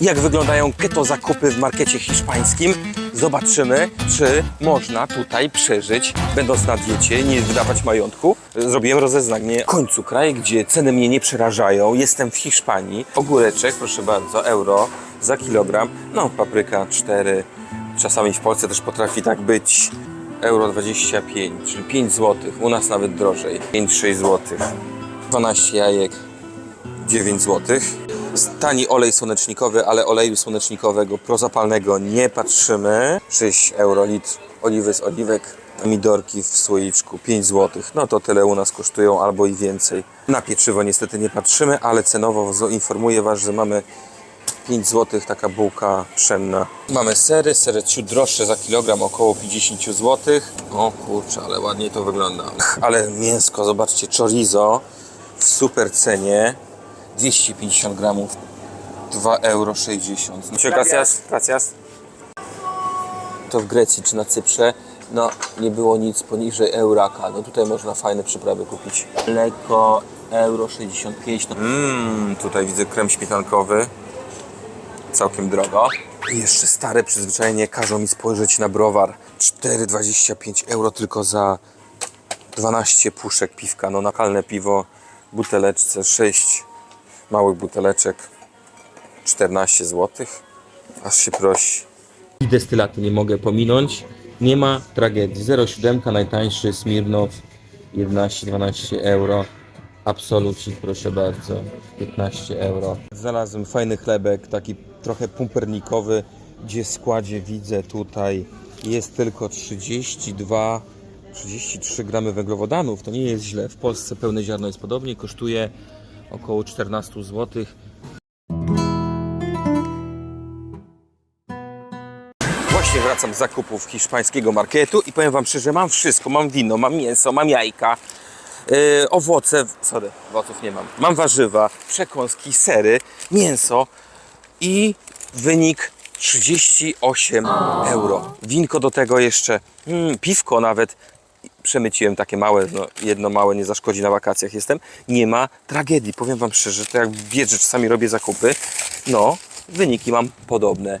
Jak wyglądają keto zakupy w markecie hiszpańskim? Zobaczymy, czy można tutaj przeżyć, będąc na diecie, nie wydawać majątku. Zrobiłem rozeznanie w końcu kraj, gdzie ceny mnie nie przerażają. Jestem w Hiszpanii. Ogóreczek, proszę bardzo, euro za kilogram. No, papryka 4. Czasami w Polsce też potrafi tak być. Euro 25, czyli 5 zł. U nas nawet drożej. 5-6 zł. 12 jajek, 9 zł. Tani olej słonecznikowy, ale oleju słonecznikowego prozapalnego nie patrzymy. 6 euro litr oliwy z oliwek. Pomidorki w słoiczku 5 zł. No to tyle u nas kosztują albo i więcej. Na pieczywo niestety nie patrzymy, ale cenowo informuję Was, że mamy 5 zł taka bułka pszenna. Mamy sery, sery ciut droższe za kilogram około 50 zł. O kurczę, ale ładnie to wygląda. Ale mięsko, zobaczcie, chorizo w super cenie. 250 gramów 2,60 euro. Gracias, gracias. To w Grecji czy na Cyprze, no nie było nic poniżej euraka. No tutaj można fajne przyprawy kupić. Lekko euro 65. No. Mmm, tutaj widzę krem śmietankowy. Całkiem drogo. I jeszcze stare przyzwyczajenie każą mi spojrzeć na browar. 4,25 euro tylko za 12 puszek piwka. No nakalne piwo, buteleczce 6 małych buteleczek 14 zł. Aż się prosi. I destylaty nie mogę pominąć. Nie ma tragedii. 0,7 najtańszy Smirnow 11-12 euro. Absolucik, proszę bardzo, 15 euro. Znalazłem fajny chlebek, taki trochę pumpernikowy, gdzie w składzie widzę tutaj jest tylko 32 33 gramy węglowodanów, to nie jest źle. W Polsce pełne ziarno jest podobnie, kosztuje około 14 zł. Właśnie wracam z zakupów hiszpańskiego marketu i powiem Wam szczerze, mam wszystko. Mam wino, mam mięso, mam jajka, yy, owoce, sorry, owoców nie mam. Mam warzywa, przekąski, sery, mięso i wynik 38 euro. Winko do tego jeszcze, mm, piwko nawet. Przemyciłem takie małe, no, jedno małe nie zaszkodzi na wakacjach jestem. Nie ma tragedii, powiem Wam szczerze, to jak wiesz, że czasami robię zakupy, no, wyniki mam podobne.